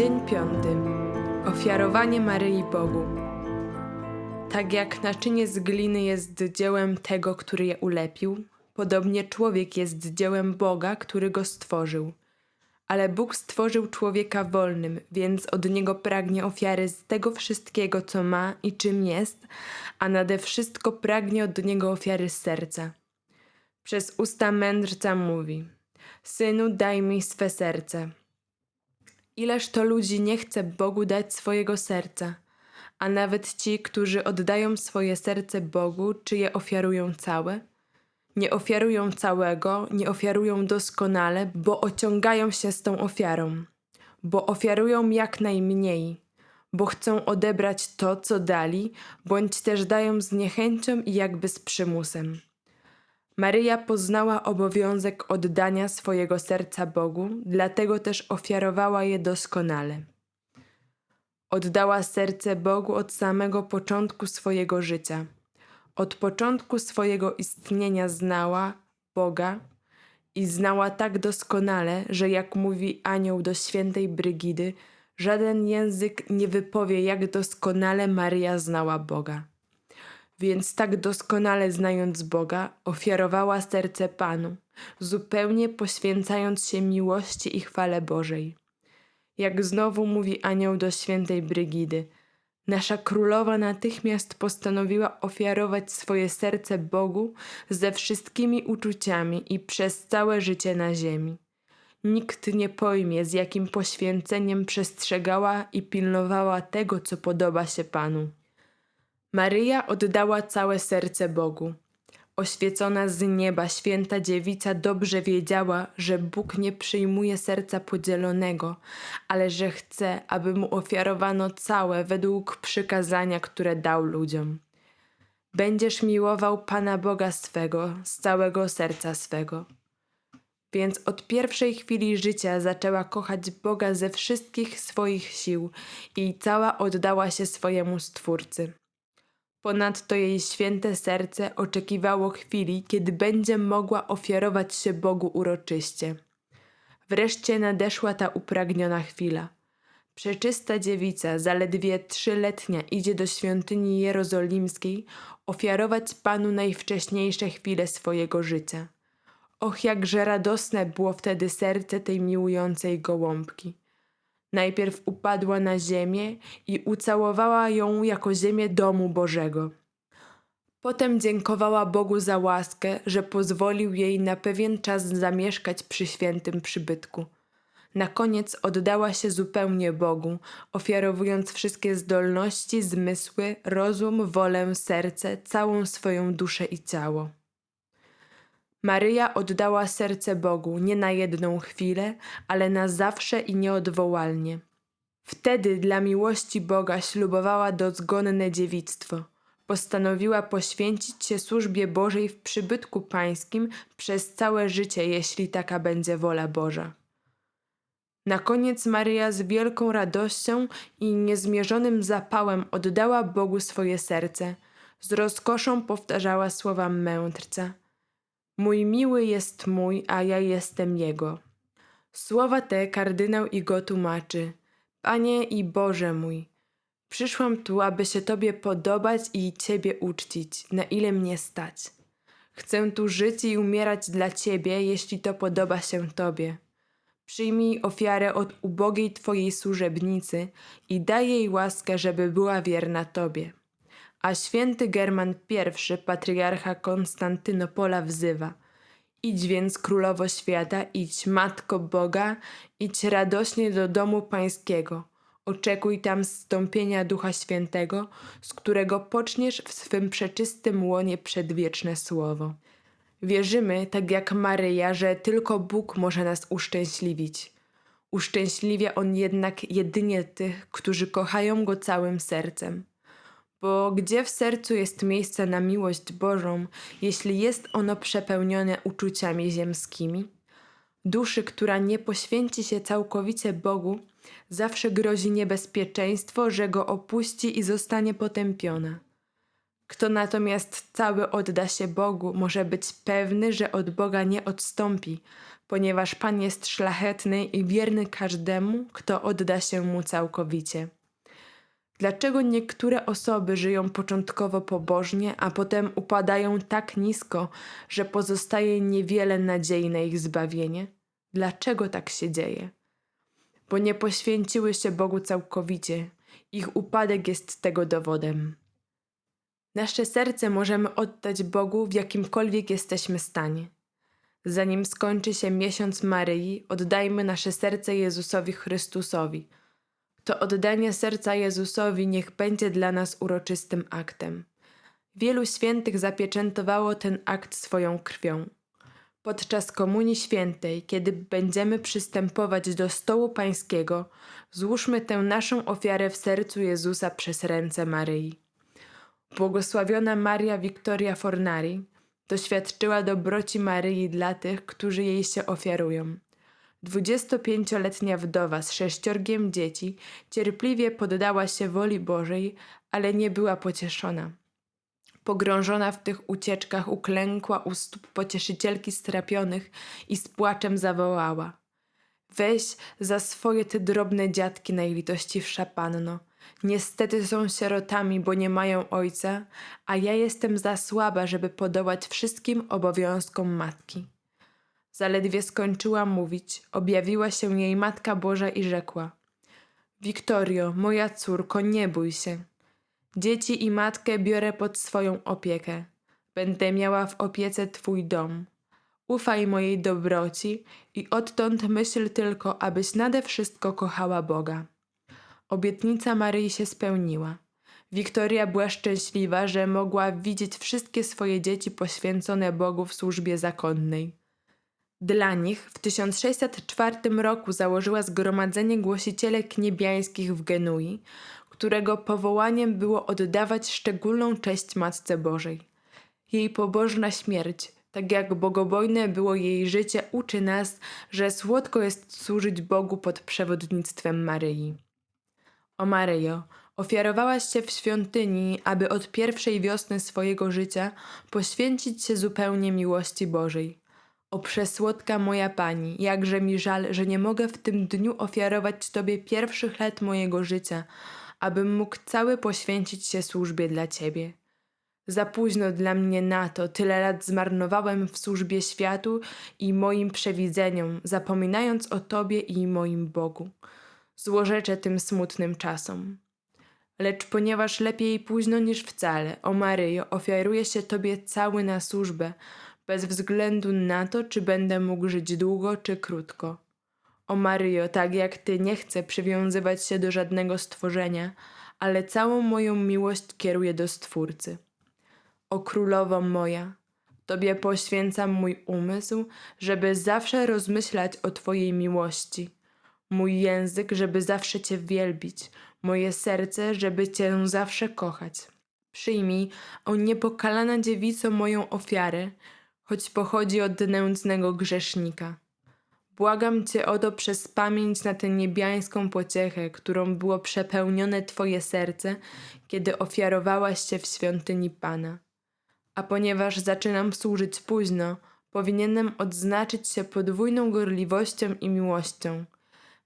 Dzień piąty. Ofiarowanie Maryi Bogu. Tak jak naczynie z gliny jest dziełem tego, który je ulepił, podobnie człowiek jest dziełem Boga, który go stworzył. Ale Bóg stworzył człowieka wolnym, więc od niego pragnie ofiary z tego wszystkiego, co ma i czym jest, a nade wszystko pragnie od niego ofiary serca. Przez usta mędrca mówi: Synu, daj mi swe serce. Ileż to ludzi nie chce Bogu dać swojego serca, a nawet ci, którzy oddają swoje serce Bogu, czy je ofiarują całe? Nie ofiarują całego, nie ofiarują doskonale, bo ociągają się z tą ofiarą, bo ofiarują jak najmniej, bo chcą odebrać to, co dali, bądź też dają z niechęcią i jakby z przymusem. Maryja poznała obowiązek oddania swojego serca Bogu, dlatego też ofiarowała je doskonale. Oddała serce Bogu od samego początku swojego życia. Od początku swojego istnienia znała Boga i znała tak doskonale, że jak mówi anioł do świętej Brygidy, żaden język nie wypowie, jak doskonale Maryja znała Boga. Więc tak doskonale znając Boga, ofiarowała serce Panu, zupełnie poświęcając się miłości i chwale Bożej. Jak znowu mówi anioł do świętej Brygidy, nasza królowa natychmiast postanowiła ofiarować swoje serce Bogu ze wszystkimi uczuciami i przez całe życie na ziemi. Nikt nie pojmie, z jakim poświęceniem przestrzegała i pilnowała tego, co podoba się Panu. Maryja oddała całe serce Bogu. Oświecona z nieba święta dziewica dobrze wiedziała, że Bóg nie przyjmuje serca podzielonego, ale że chce, aby mu ofiarowano całe według przykazania, które dał ludziom. Będziesz miłował Pana Boga swego z całego serca swego. Więc od pierwszej chwili życia zaczęła kochać Boga ze wszystkich swoich sił i cała oddała się swojemu Stwórcy. Ponadto jej święte serce oczekiwało chwili, kiedy będzie mogła ofiarować się Bogu uroczyście. Wreszcie nadeszła ta upragniona chwila. Przeczysta dziewica, zaledwie trzyletnia, idzie do świątyni jerozolimskiej ofiarować Panu najwcześniejsze chwile swojego życia. Och, jakże radosne było wtedy serce tej miłującej gołąbki. Najpierw upadła na ziemię i ucałowała ją jako ziemię domu Bożego. Potem dziękowała Bogu za łaskę, że pozwolił jej na pewien czas zamieszkać przy świętym przybytku. Na koniec oddała się zupełnie Bogu, ofiarowując wszystkie zdolności, zmysły, rozum, wolę, serce, całą swoją duszę i ciało. Maryja oddała serce Bogu nie na jedną chwilę, ale na zawsze i nieodwołalnie. Wtedy dla miłości Boga ślubowała dozgonne dziewictwo. Postanowiła poświęcić się służbie Bożej w przybytku pańskim przez całe życie, jeśli taka będzie wola Boża. Na koniec Maryja z wielką radością i niezmierzonym zapałem oddała Bogu swoje serce. Z rozkoszą powtarzała słowa mędrca. Mój miły jest mój, a ja jestem jego. Słowa te kardynał i go tłumaczy. Panie i Boże mój, przyszłam tu, aby się Tobie podobać i Ciebie uczcić, na ile mnie stać. Chcę tu żyć i umierać dla Ciebie, jeśli to podoba się Tobie. Przyjmij ofiarę od ubogiej Twojej służebnicy i daj jej łaskę, żeby była wierna Tobie. A święty German I, patriarcha Konstantynopola, wzywa: Idź więc, królowo świata, idź, matko Boga, idź radośnie do domu pańskiego. Oczekuj tam zstąpienia Ducha Świętego, z którego poczniesz w swym przeczystym łonie przedwieczne słowo. Wierzymy, tak jak Maryja, że tylko Bóg może nas uszczęśliwić. Uszczęśliwia On jednak jedynie tych, którzy kochają Go całym sercem. Bo gdzie w sercu jest miejsce na miłość Bożą, jeśli jest ono przepełnione uczuciami ziemskimi? Duszy, która nie poświęci się całkowicie Bogu, zawsze grozi niebezpieczeństwo, że go opuści i zostanie potępiona. Kto natomiast cały odda się Bogu, może być pewny, że od Boga nie odstąpi, ponieważ Pan jest szlachetny i wierny każdemu, kto odda się mu całkowicie. Dlaczego niektóre osoby żyją początkowo pobożnie, a potem upadają tak nisko, że pozostaje niewiele nadziei na ich zbawienie? Dlaczego tak się dzieje? Bo nie poświęciły się Bogu całkowicie. Ich upadek jest tego dowodem. Nasze serce możemy oddać Bogu w jakimkolwiek jesteśmy stanie. Zanim skończy się miesiąc Maryi, oddajmy nasze serce Jezusowi Chrystusowi. To oddanie serca Jezusowi niech będzie dla nas uroczystym aktem. Wielu świętych zapieczętowało ten akt swoją krwią. Podczas Komunii Świętej, kiedy będziemy przystępować do stołu Pańskiego, złóżmy tę naszą ofiarę w sercu Jezusa przez ręce Maryi. Błogosławiona Maria Wiktoria Fornari doświadczyła dobroci Maryi dla tych, którzy jej się ofiarują. 25-letnia wdowa z sześciorgiem dzieci cierpliwie poddała się woli Bożej, ale nie była pocieszona. Pogrążona w tych ucieczkach uklękła u stóp pocieszycielki strapionych i z płaczem zawołała: Weź za swoje te drobne dziatki najlitościwsza panno. Niestety są sierotami, bo nie mają ojca, a ja jestem za słaba, żeby podołać wszystkim obowiązkom matki. Zaledwie skończyła mówić, objawiła się jej Matka Boża i rzekła: Wiktorio, moja córko, nie bój się. Dzieci i matkę biorę pod swoją opiekę. Będę miała w opiece Twój dom. Ufaj mojej dobroci i odtąd myśl tylko, abyś nade wszystko kochała Boga. Obietnica Maryi się spełniła. Wiktoria była szczęśliwa, że mogła widzieć wszystkie swoje dzieci poświęcone Bogu w służbie zakonnej. Dla nich w 1604 roku założyła Zgromadzenie Głosicielek Niebiańskich w Genui, którego powołaniem było oddawać szczególną cześć Matce Bożej. Jej pobożna śmierć, tak jak bogobojne było jej życie, uczy nas, że słodko jest służyć Bogu pod przewodnictwem Maryi. O Maryjo, ofiarowałaś się w świątyni, aby od pierwszej wiosny swojego życia poświęcić się zupełnie miłości Bożej. O przesłodka moja Pani, jakże mi żal, że nie mogę w tym dniu ofiarować Tobie pierwszych lat mojego życia, abym mógł cały poświęcić się służbie dla Ciebie. Za późno dla mnie na to, tyle lat zmarnowałem w służbie światu i moim przewidzeniom, zapominając o Tobie i moim Bogu. Złorzeczę tym smutnym czasom. Lecz ponieważ lepiej późno niż wcale, o Maryjo, ofiaruję się Tobie cały na służbę, bez względu na to, czy będę mógł żyć długo czy krótko. O Maryjo, tak jak Ty nie chcę przywiązywać się do żadnego stworzenia, ale całą moją miłość kieruję do Stwórcy. O Królowo moja, Tobie poświęcam mój umysł, żeby zawsze rozmyślać o Twojej miłości, mój język, żeby zawsze Cię wielbić, moje serce, żeby Cię zawsze kochać. Przyjmij, o niepokalana dziewico, moją ofiarę, choć pochodzi od nędznego grzesznika. Błagam Cię o to przez pamięć na tę niebiańską pociechę, którą było przepełnione Twoje serce, kiedy ofiarowałaś się w świątyni Pana. A ponieważ zaczynam służyć późno, powinienem odznaczyć się podwójną gorliwością i miłością.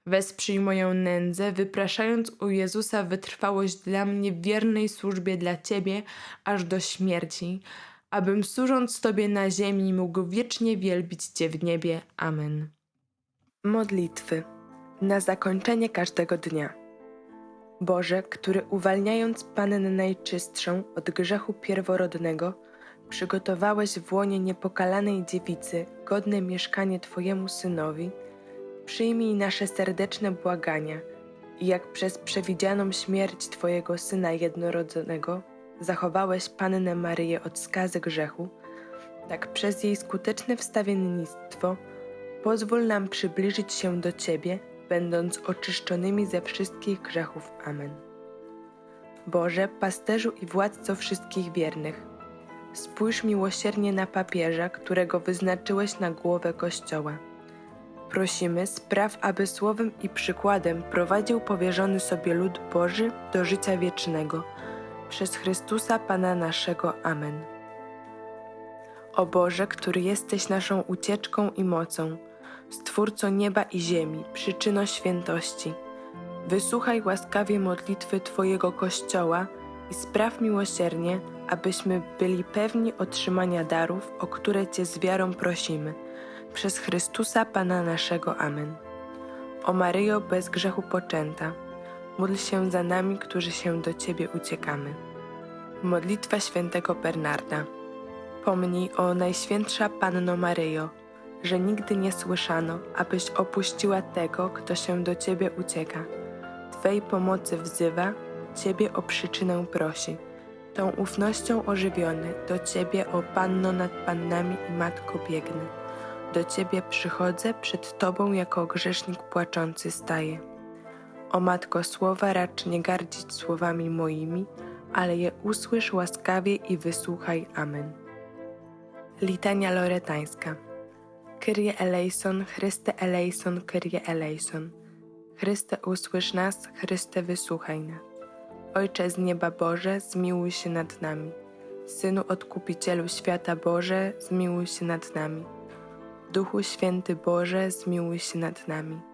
Wesprzyj moją nędzę, wypraszając u Jezusa wytrwałość dla mnie w wiernej służbie dla Ciebie aż do śmierci, abym służąc Tobie na ziemi mógł wiecznie wielbić Cię w niebie. Amen. Modlitwy na zakończenie każdego dnia. Boże, który uwalniając Pannę Najczystszą od grzechu pierworodnego, przygotowałeś w łonie niepokalanej dziewicy godne mieszkanie Twojemu Synowi, przyjmij nasze serdeczne błagania i jak przez przewidzianą śmierć Twojego Syna jednorodzonego zachowałeś Pannę Maryję od skazy grzechu, tak przez jej skuteczne wstawiennictwo pozwól nam przybliżyć się do Ciebie, będąc oczyszczonymi ze wszystkich grzechów. Amen. Boże, pasterzu i władco wszystkich wiernych, spójrz miłosiernie na papieża, którego wyznaczyłeś na głowę Kościoła. Prosimy, spraw, aby słowem i przykładem prowadził powierzony sobie lud Boży do życia wiecznego – Przez Chrystusa Pana naszego. Amen. O Boże, który jesteś naszą ucieczką i mocą, Stwórco nieba i ziemi, przyczyno świętości, wysłuchaj łaskawie modlitwy Twojego Kościoła i spraw miłosiernie, abyśmy byli pewni otrzymania darów, o które Cię z wiarą prosimy. Przez Chrystusa Pana naszego. Amen. O Maryjo bez grzechu poczęta, módl się za nami, którzy się do Ciebie uciekamy. Modlitwa świętego Bernarda. Pomnij o Najświętsza Panno Maryjo, że nigdy nie słyszano, abyś opuściła tego, kto się do Ciebie ucieka. Twej pomocy wzywa, Ciebie o przyczynę prosi. Tą ufnością ożywiony, do Ciebie, o Panno nad Pannami i Matko biegnę. Do Ciebie przychodzę, przed Tobą jako grzesznik płaczący staję. O Matko słowa racz nie gardzić słowami moimi, ale je usłysz łaskawie i wysłuchaj. Amen. Litania Loretańska Kyrie eleison, Chryste eleison, Kyrie eleison. Chryste usłysz nas, Chryste wysłuchaj nas. Ojcze z nieba Boże, zmiłuj się nad nami. Synu Odkupicielu świata Boże, zmiłuj się nad nami. Duchu Święty Boże, zmiłuj się nad nami.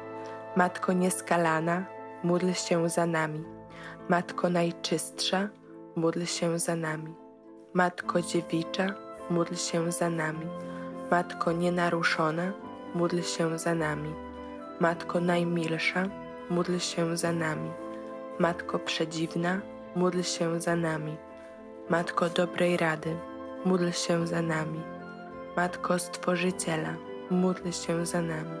Matko nieskalana, módl się za nami. Matko najczystsza, módl się za nami. Matko dziewicza, módl się za nami. Matko nienaruszona, módl się za nami. Matko najmilsza, módl się za nami. Matko przedziwna, módl się za nami. Matko dobrej rady, módl się za nami. Matko Stworzyciela, módl się za nami.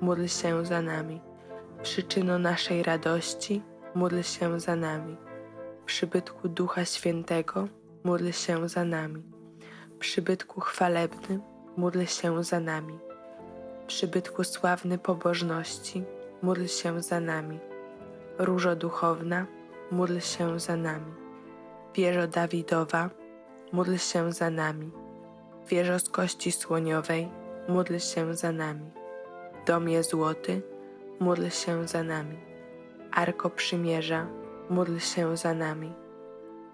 módl się za nami. Przyczyno naszej radości, módl się za nami. Przybytku Ducha Świętego, módl się za nami. Przybytku chwalebny, módl się za nami. Przybytku sławny pobożności, módl się za nami. Różo duchowna, módl się za nami. Wieżo Dawidowa, módl się za nami. Wieżo z kości słoniowej, módl się za nami. Domie złoty, módl się za nami. Arko przymierza, módl się za nami.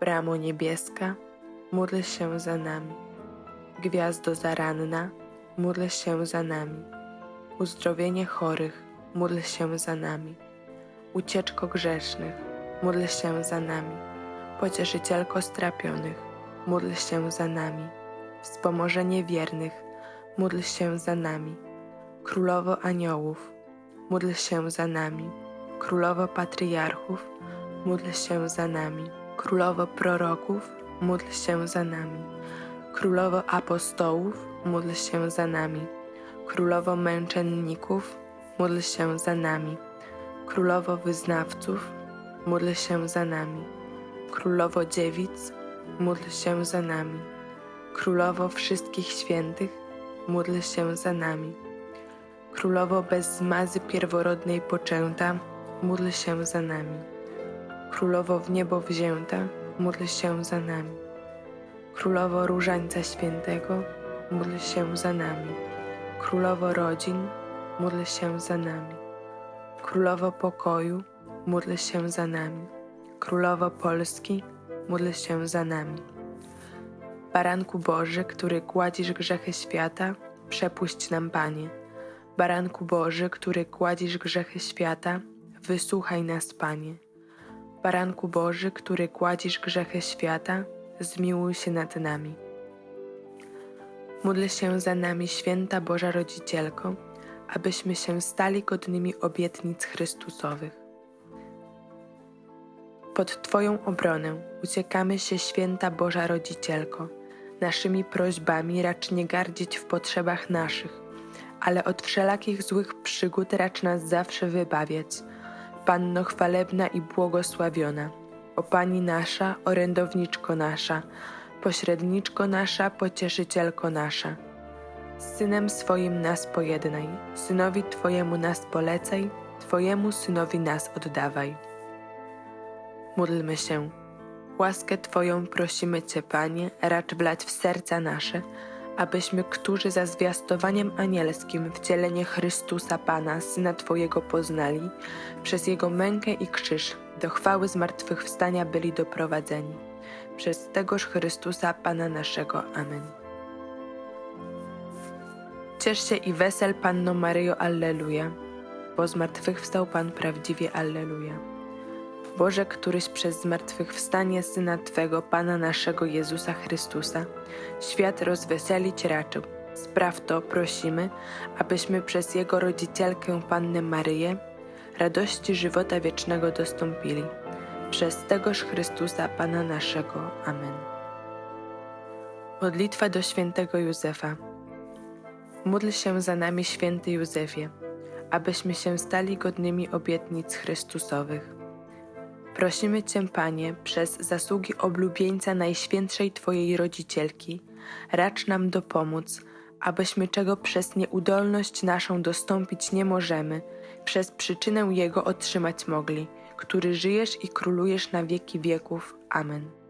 Bramo niebieska, módl się za nami. Gwiazdo zaranna, módl się za nami. Uzdrowienie chorych, módl się za nami. Ucieczko grzesznych, módl się za nami. Pocieszycielko strapionych, módl się za nami. Wspomożenie wiernych, módl się za nami. Królowo aniołów, módl się za nami. Królowo patriarchów, módl się za nami. Królowo proroków, módl się za nami. Królowo apostołów, módl się za nami. Królowo męczenników, módl się za nami. Królowo wyznawców, módl się za nami. Królowo dziewic, módl się za nami. Królowo wszystkich świętych, módl się za nami. Królowo bez zmazy pierworodnej poczęta, módl się za nami. Królowo w niebo wzięta, módl się za nami. Królowo Różańca Świętego, módl się za nami. Królowo rodzin, módl się za nami. Królowo pokoju, módl się za nami. Królowo Polski, módl się za nami. Baranku Boży, który gładzisz grzechy świata, przepuść nam, Panie. Baranku Boży, który gładzisz grzechy świata, wysłuchaj nas, Panie. Baranku Boży, który gładzisz grzechy świata, zmiłuj się nad nami. Módl się za nami, święta Boża Rodzicielko, abyśmy się stali godnymi obietnic Chrystusowych. Pod Twoją obronę uciekamy się, święta Boża Rodzicielko. Naszymi prośbami racz nie gardzić w potrzebach naszych, ale od wszelakich złych przygód racz nas zawsze wybawiać. Panno chwalebna i błogosławiona, o Pani nasza, orędowniczko nasza, pośredniczko nasza, pocieszycielko nasza. Z Synem swoim nas pojednaj, Synowi Twojemu nas polecaj, Twojemu Synowi nas oddawaj. Módlmy się. Łaskę Twoją prosimy Cię, Panie, racz wlać w serca nasze, abyśmy, którzy za zwiastowaniem anielskim wcielenie Chrystusa Pana, Syna Twojego poznali, przez Jego mękę i krzyż do chwały zmartwychwstania byli doprowadzeni. Przez tegoż Chrystusa Pana naszego. Amen. Ciesz się i wesel, Panno Maryjo, Alleluja, bo zmartwychwstał Pan prawdziwie, Alleluja. Boże, któryś przez zmartwychwstanie Syna Twego, Pana naszego Jezusa Chrystusa, świat rozweselić raczył. Spraw to, prosimy, abyśmy przez Jego rodzicielkę Pannę Maryję radości żywota wiecznego dostąpili. Przez tegoż Chrystusa, Pana naszego. Amen. Modlitwa do świętego Józefa. Módl się za nami, święty Józefie, abyśmy się stali godnymi obietnic Chrystusowych. Prosimy Cię, Panie, przez zasługi oblubieńca Najświętszej Twojej Rodzicielki, racz nam dopomóc, abyśmy czego przez nieudolność naszą dostąpić nie możemy, przez przyczynę Jego otrzymać mogli, który żyjesz i królujesz na wieki wieków. Amen.